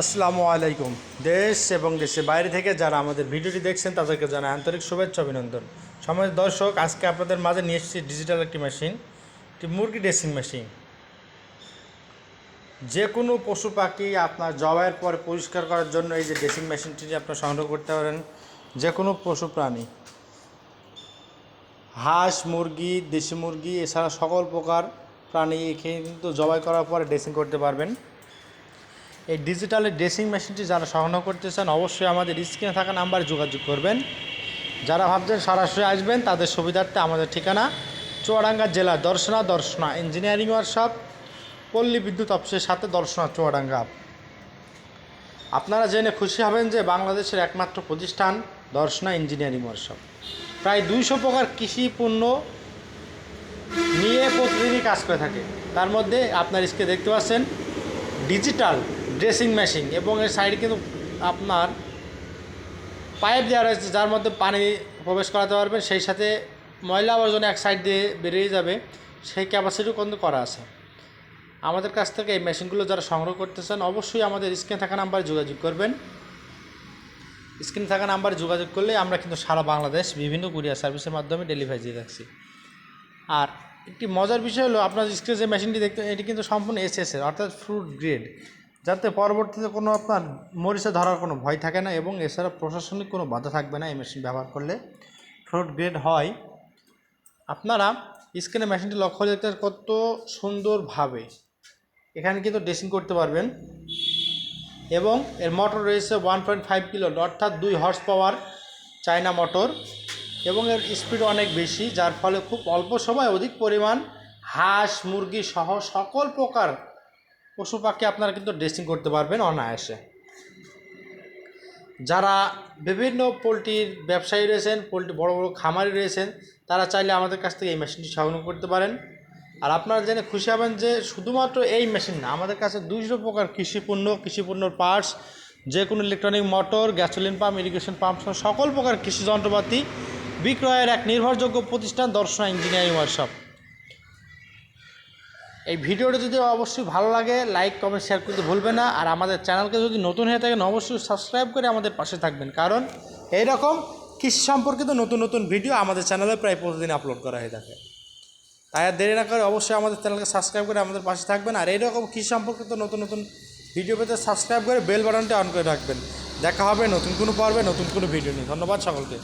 আসসালামু আলাইকুম। দেশ এবং দেশের বাইরে থেকে যারা আমাদের ভিডিওটি দেখছেন, তাদেরকে জানাই আন্তরিক শুভেচ্ছা, অভিনন্দন। সমাজ দর্শক, আজকে আপনাদের মাঝে নিয়ে এসেছি ডিজিটাল একটি মেশিন একটি মুরগি ড্রেসিং মেশিন যে কোনো পশু পাখি আপনার জবাইয়ের পরে পরিষ্কার করার জন্য এই যে ড্রেসিং মেশিনটি আপনার সংগ্রহ করতে পারেন। যে কোনো পশু প্রাণী। হাঁস, মুরগি, দেশি মুরগি, এছাড়া সকল প্রকার প্রাণী এখানে কিন্তু জবাই করার পরে ড্রেসিং করতে পারবেন। এই ডিজিটালের ড্রেসিং মেশিনটি যারা সংগ্রহ করতে চান, অবশ্যই আমাদের স্ক্রিনে থাকা নাম্বারে যোগাযোগ করবেন। যারা ভাবছেন সরাসরি আসবেন, তাদের সুবিধার্থে আমাদের ঠিকানা চুয়াডাঙ্গা জেলা দর্শনা দর্শনা ইঞ্জিনিয়ারিং ওয়ার্কশপ পল্লী বিদ্যুৎ অফিসের সাথে দর্শনা চুয়াডাঙ্গা। আপনারা জেনে খুশি হবেন যে বাংলাদেশের একমাত্র প্রতিষ্ঠান দর্শনা ইঞ্জিনিয়ারিং ওয়ার্কশপ প্রায় দুইশো প্রকার কৃষি পণ্য নিয়ে প্রতিদিনই কাজ করে থাকে। তার মধ্যে আপনার স্ক্রিনে দেখতে পাচ্ছেন ডিজিটাল ড্রেসিং মেশিন এবং এর সাইডে কিন্তু আপনার পাইপ দেওয়া রয়েছে, যার মধ্যে পানি প্রবেশ করাতে পারবেন সেই সাথে ময়লা আবর্জনা এক সাইড দিয়ে বেরিয়ে যাবে, সেই ক্যাপাসিটিও কিন্তু করা আছে। আমাদের কাছ থেকে এই মেশিনগুলো যারা সংগ্রহ করতে চান অবশ্যই আমাদের স্ক্রিনে থাকা নাম্বারে যোগাযোগ করবেন। স্ক্রিনে থাকা নাম্বারে যোগাযোগ করলে আমরা কিন্তু সারা বাংলাদেশ বিভিন্ন কুরিয়ার সার্ভিসের মাধ্যমে ডেলিভারি দিয়ে থাকছি। আর একটি মজার বিষয় হলো, আপনার স্ক্রিনে যে মেশিনটি দেখতে, এটি কিন্তু সম্পূর্ণ এসএসের অর্থাৎ ফ্রুট গ্রেড যাতে পরবর্তীতে কোনো আপনার মরিচে ধরার কোনো ভয় থাকে না এবং এছাড়া প্রশাসনিক কোনো বাধা থাকবে না এই মেশিন ব্যবহার করলে। ফ্রুট গ্রেড হয়। আপনারা স্ক্রিনে মেশিনটি লক্ষ্য দেখতে কত সুন্দরভাবে। এখানে কিন্তু ড্রেসিং করতে পারবেন। এবং এর মোটর রয়েছে ওয়ান পয়েন্ট ফাইভ কিলো, অর্থাৎ দুই হর্স পাওয়ার চায়না মোটর। এবং এর স্পিড অনেক বেশি, যার ফলে খুব অল্প সময় অধিক পরিমাণ হাঁস, মুরগি সহ সকল প্রকার পশু পাখি আপনারা কিন্তু ড্রেসিং করতে পারবেন অনায়াসে। যারা বিভিন্ন পোলট্রির ব্যবসায়ী রয়েছেন, পোলট্রি বড় বড় খামারি রয়েছেন, তারা চাইলে আমাদের কাছ থেকে এই মেশিনটি সংগ্রহ করতে পারেন। আর আপনারা জেনে খুশি হবেন যে শুধুমাত্র এই মেশিন না, আমাদের কাছে দুইশো প্রকার কৃষিপণ্য কৃষিপণ্যর পার্টস, যে কোনো electronic motor gasoline pump irrigation pump সকল প্রকার কৃষি যন্ত্রপাতি বিক্রয়ের এক নির্ভরযোগ্য প্রতিষ্ঠান দর্শনা ইঞ্জিনিয়ারিং ওয়ার্কশপ এই ভিডিওটা যদি অবশ্যই ভালো লাগে লাইক কমেন্ট শেয়ার করতে ভুলবেন না। আর আমাদের চ্যানেলকে যদি নতুন হয়ে থাকেন, অবশ্যই সাবস্ক্রাইব করে আমাদের পাশে থাকবেন। কারণ এইরকম কৃষি সম্পর্কিত নতুন নতুন ভিডিও আমাদের চ্যানেলে প্রায় প্রতিদিন আপলোড করা হয়ে থাকে। তাই আর দেরি না করে অবশ্যই আমাদের চ্যানেলকে সাবস্ক্রাইব করে আমাদের পাশে থাকবেন। আর এইরকম কৃষি সম্পর্কিত নতুন নতুন ভিডিও পেতে সাবস্ক্রাইব করে বেল বাটনটি অন করে রাখবেন। দেখা হবে নতুন কোনো পর্বে, নতুন কোনো ভিডিও নিয়ে। ধন্যবাদ সকলকে।